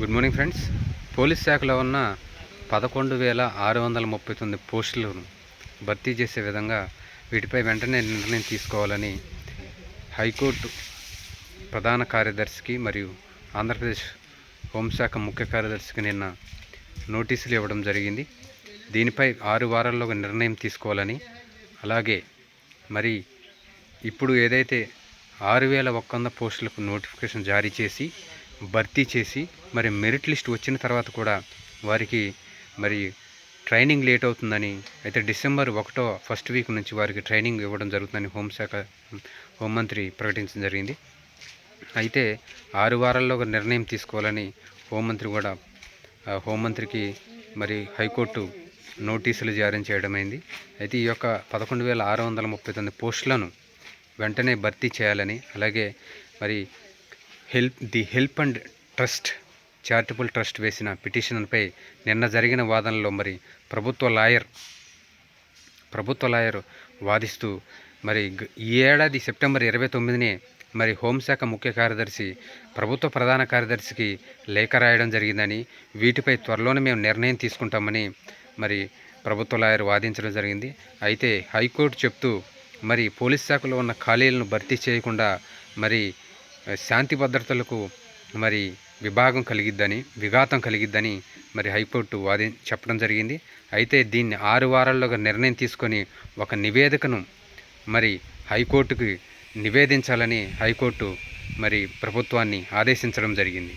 Good morning friends police శాఖలో ఉన్న పదకొండు వేల ఆరు వందల ముప్పై తొమ్మిది పోస్టులను భర్తీ చేసే విధంగా వీటిపై వెంటనే నిర్ణయం తీసుకోవాలని హైకోర్టు ప్రధాన కార్యదర్శికి మరియు ఆంధ్రప్రదేశ్ హోంశాఖ ముఖ్య కార్యదర్శికి నిన్న నోటీసులు ఇవ్వడం జరిగింది. దీనిపై ఆరు వారాల్లో ఒక నిర్ణయం తీసుకోవాలని అలాగే మరి ఇప్పుడు ఏదైతే ఆరు వేల ఒక్క వంద పోస్టులకు నోటిఫికేషన్ జారీ చేసి భర్తీ చేసి మరి మెరిట్ లిస్ట్ వచ్చిన తర్వాత కూడా వారికి మరి ట్రైనింగ్ లేట్ అవుతుందని అయితే డిసెంబర్ ఒకటో ఫస్ట్ వీక్ నుంచి వారికి ట్రైనింగ్ ఇవ్వడం జరుగుతుందని హోంశాఖ హోంమంత్రి ప్రకటించడం జరిగింది. అయితే ఆరు వారాల్లో ఒక నిర్ణయం తీసుకోవాలని హోంమంత్రి కూడా హోంమంత్రికి మరి హైకోర్టు నోటీసులు జారీ చేయడమైంది అయితే ఈ యొక్క పదకొండు వేల ఆరు వందల ముప్పై తొమ్మిది పోస్టులను వెంటనే భర్తీ చేయాలని అలాగే మరి help the help and trust charitable trust వేసిన పిటిషన్పై నిన్న జరిగిన వాదనలో మరి ప్రభుత్వ లాయర్ ప్రభుత్వ లాయర్ వాదిస్తూ మరి గ- ఈ ఏడాది సెప్టెంబర్ ఇరవై తొమ్మిదినే మరి హోంశాఖ ముఖ్య కార్యదర్శి ప్రభుత్వ ప్రధాన కార్యదర్శికి లేఖ రాయడం జరిగిందని వీటిపై త్వరలోనే మేము నిర్ణయం తీసుకుంటామని మరి ప్రభుత్వ లాయర్ వాదించడం జరిగింది. అయితే హైకోర్టు చెప్తూ మరి పోలీస్ శాఖలో ఉన్న ఖాళీలను భర్తీ చేయకుండా మరి శాంతి భద్రతలకు మరి విభాగం కలిగిద్దని విఘాతం కలిగిద్దని మరి హైకోర్టు వాది చెప్పడం జరిగింది. అయితే దీన్ని ఆరు వారాల్లోగా నిర్ణయం తీసుకొని ఒక నివేదికను మరి హైకోర్టుకి నివేదించాలని హైకోర్టు మరి ప్రభుత్వాన్ని ఆదేశించడం జరిగింది.